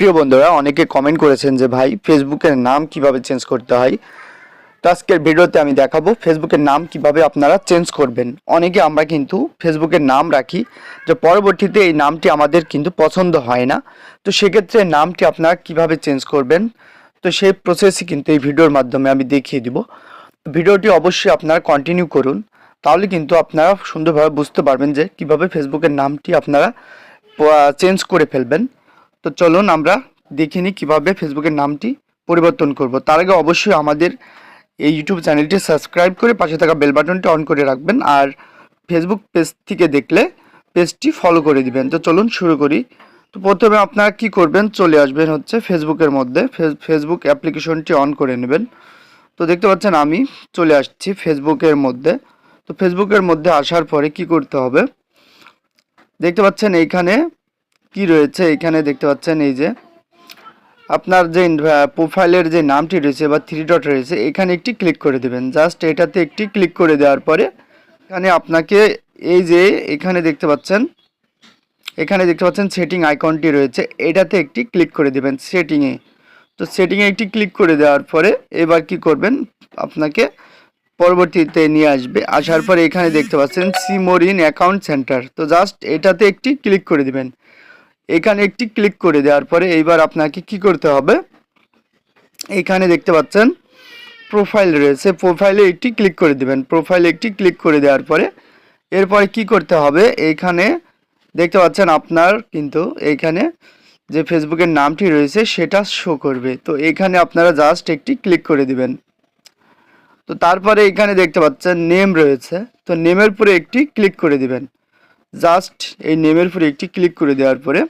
প্রিয় বন্ধুরা, অনেকে কমেন্ট করেছেন যে, ভাই ফেসবুকের নাম কীভাবে চেঞ্জ করতে হয়? তো আজকের ভিডিওতে আমি দেখাবো ফেসবুকের নাম কীভাবে আপনারা চেঞ্জ করবেন। অনেকে আমরা কিন্তু ফেসবুকের নাম রাখি, যে পরবর্তীতে এই নামটি আমাদের কিন্তু পছন্দ হয় না। তো সেক্ষেত্রে নামটি আপনারা কীভাবে চেঞ্জ করবেন? তো সেই প্রসেসই কিন্তু এই ভিডিওর মাধ্যমে আমি দেখিয়ে দিব। ভিডিওটি অবশ্যই আপনারা কন্টিনিউ করুন, তাহলে কিন্তু আপনারা সুন্দরভাবে বুঝতে পারবেন যে কীভাবে ফেসবুকের নামটি আপনারা চেঞ্জ করে ফেলবেন। তো চলুন আমরা দেখে নিই কীভাবে ফেসবুকের নামটি পরিবর্তন করব। তার আগে অবশ্যই আমাদের এই ইউটিউব চ্যানেলটি সাবস্ক্রাইব করে পাশে থাকা বেল বাটনটি অন করে রাখবেন আর ফেসবুক পেজ থেকে দেখলে পেজটি ফলো করে দিবেন। তো চলুন শুরু করি। তো প্রথমে আপনারা কি করবেন? চলে আসবেন হচ্ছে ফেসবুকের মধ্যে। ফেস- ফেসবুক অ্যাপ্লিকেশনটি অন করে নেবেন। তো দেখতে পাচ্ছেন আমি চলে আসছি ফেসবুকের মধ্যে। তো ফেসবুকের মধ্যে আসার পরে কি করতে হবে? দেখতে পাচ্ছেন এইখানে কি রয়েছে এখানে দেখতে পাচ্ছেন এই যে আপনার যে প্রোফাইলের যে নামটি রয়েছে বা থ্রি ডট রয়েছে, এখানে একটি ক্লিক করে দেবেন। জাস্ট এটাতে একটি ক্লিক করে দেওয়ার পরে এখানে আপনাকে এই যে এখানে দেখতে পাচ্ছেন, এখানে দেখতে পাচ্ছেন সেটিং আইকনটি রয়েছে, এটাতে একটি ক্লিক করে দেবেন সেটিংয়ে তো সেটিংয়ে একটি ক্লিক করে দেওয়ার পরে এবার কি করবেন? আপনাকে পরবর্তীতে নিয়ে আসবে। আসার পরে এখানে দেখতে পাচ্ছেন সিমোরিন অ্যাকাউন্ট সেন্টার তো জাস্ট এটাতে একটি ক্লিক করে দিবেন। এখানে একটি ক্লিক করে দেওয়ার পরে এইবার আপনাকে কি করতে হবে? এখানে দেখতে পাচ্ছেন প্রোফাইল রয়েছে। প্রোফাইলে একটি ক্লিক করে দিবেন। প্রোফাইলে একটি ক্লিক করে দেওয়ার পরে এরপরে কি করতে হবে? এইখানে দেখতে পাচ্ছেন আপনার কিন্তু এইখানে যে ফেসবুকের নামটি রয়েছে সেটা শো করবে। তো এখানে আপনারা জাস্ট একটি ক্লিক করে দিবেন। তো তারপরে এখানে দেখতে পাচ্ছেন নেম রয়েছে। তো নেমের পরে একটি ক্লিক করে দিবেন। জাস্ট এই নেমের পরে একটি ক্লিক করে দেওয়ার পরে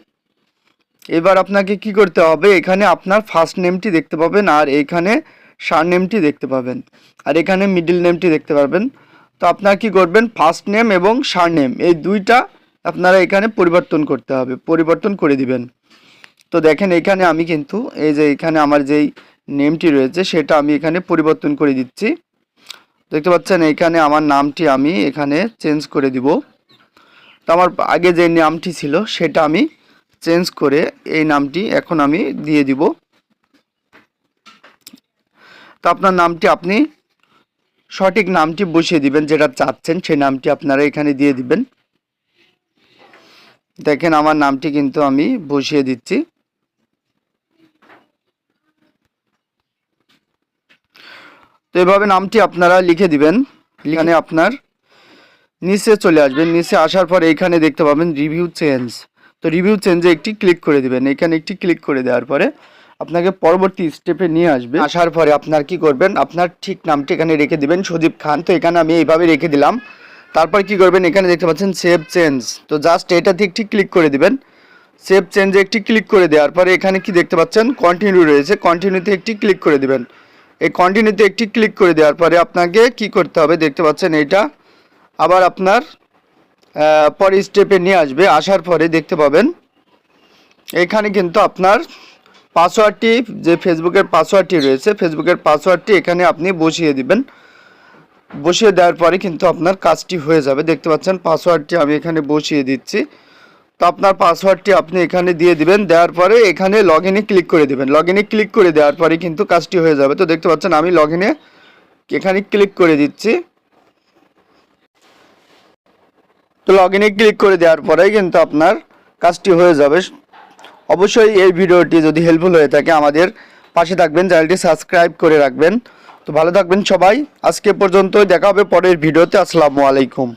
এবার আপনাকে কি করতে হবে? এখানে আপনার ফার্স্ট নেমটি দেখতে পাবেন আর এখানে সার নেমটি দেখতে পাবেন। আর এখানে মিডিল নেমটি দেখতে পারবেন। তো আপনার কি করবেন? ফার্স্ট নেম এবং সার নেম এই দুইটা আপনারা এখানে পরিবর্তন করতে হবে, পরিবর্তন করে দিবেন। তো দেখেন, এখানে আমি কিন্তু, এই যে এখানে আমার যেই নেমটি রয়েছে, সেটা আমি এখানে পরিবর্তন করে দিচ্ছি। দেখতে পাচ্ছেন, এখানে আমার নামটি আমি এখানে চেঞ্জ করে দিব। তো আমার আগে যে নামটি ছিল, সেটা আমি চেঞ্জ করে এই নামটি এখন আমি দিয়ে দিব। তো আপনার নামটি আপনি সঠিক নামটি বসিয়ে দিবেন, যেটা চাচ্ছেন সেই নামটি আপনারা এখানে দিয়ে দিবেন। দেখেন আমার নামটি কিন্তু আমি বসিয়ে দিচ্ছি। তো এভাবে নামটি আপনারা লিখে দিবেন। এখানে আপনার নিচে চলে আসবেন। নিচে আসার পর এইখানে দেখতে পাবেন রিভিউ চেঞ্জ। তো রিভিউ চেঞ্জে একটি ক্লিক করে দিবেন। এখানে একটি ক্লিক করে দেওয়ার পরে আপনাকে পরবর্তী স্টেপে নিয়ে আসবে। আসার পরে আপনার কি করবেন? আপনার ঠিক নামটি এখানে রেখে দিবেন সজীব খান। তো এখানে আমি এইভাবে রেখে দিলাম। তারপর কি করবেন? এখানে দেখতে পাচ্ছেন সেভ চেঞ্জ তো জাস্ট এটাতে একটি ক্লিক করে দিবেন। সেভ চেঞ্জে একটি ক্লিক করে দেওয়ার পরে এখানে কি দেখতে পাচ্ছেন? কন্টিনিউ রয়েছে। কন্টিনিউতে একটি ক্লিক করে দিবেন। এই কন্টিনিউতে একটি ক্লিক করে দেওয়ার পরে আপনাকে কি করতে হবে? দেখতে পাচ্ছেন এটা। আবার আপনার পরে স্টেপে নিয়ে আসবে। আসার পরে দেখতে পাবেন, এখানে কিন্তু আপনার পাসওয়ার্ডটি যে ফেসবুকের পাসওয়ার্ডটি রয়েছে, ফেসবুকের পাসওয়ার্ডটি এখানে আপনি বসিয়ে দিবেন। বসিয়ে দেওয়ার পরে কিন্তু আপনার কাজটি হয়ে যাবে। দেখতে পাচ্ছেন পাসওয়ার্ডটি আমি এখানে বসিয়ে দিচ্ছি। তো আপনার পাসওয়ার্ডটি আপনি এখানে দিয়ে দিবেন। দেওয়ার পরে এখানে লগ ইনে ক্লিক করে দেবেন। লগ ইনে ক্লিক করে দেওয়ার পরে কিন্তু কাজটি হয়ে যাবে। তো দেখতে পাচ্ছেন, আমি লগ ইনে এখানে ক্লিক করে দিচ্ছি। তো লগ ইনে ক্লিক করে দেওয়ার পরেই কিন্তু আপনার কাজটি হয়ে যাবে। অবশ্যই এই ভিডিওটি যদি হেল্পফুল হয়ে থাকে আমাদের পাশে থাকবেন, চ্যানেলটি সাবস্ক্রাইব করে রাখবেন। তো ভালো থাকবেন সবাই। আজকে পর্যন্ত দেখা হবে পরের ভিডিওতে। আসসালামু আলাইকুম।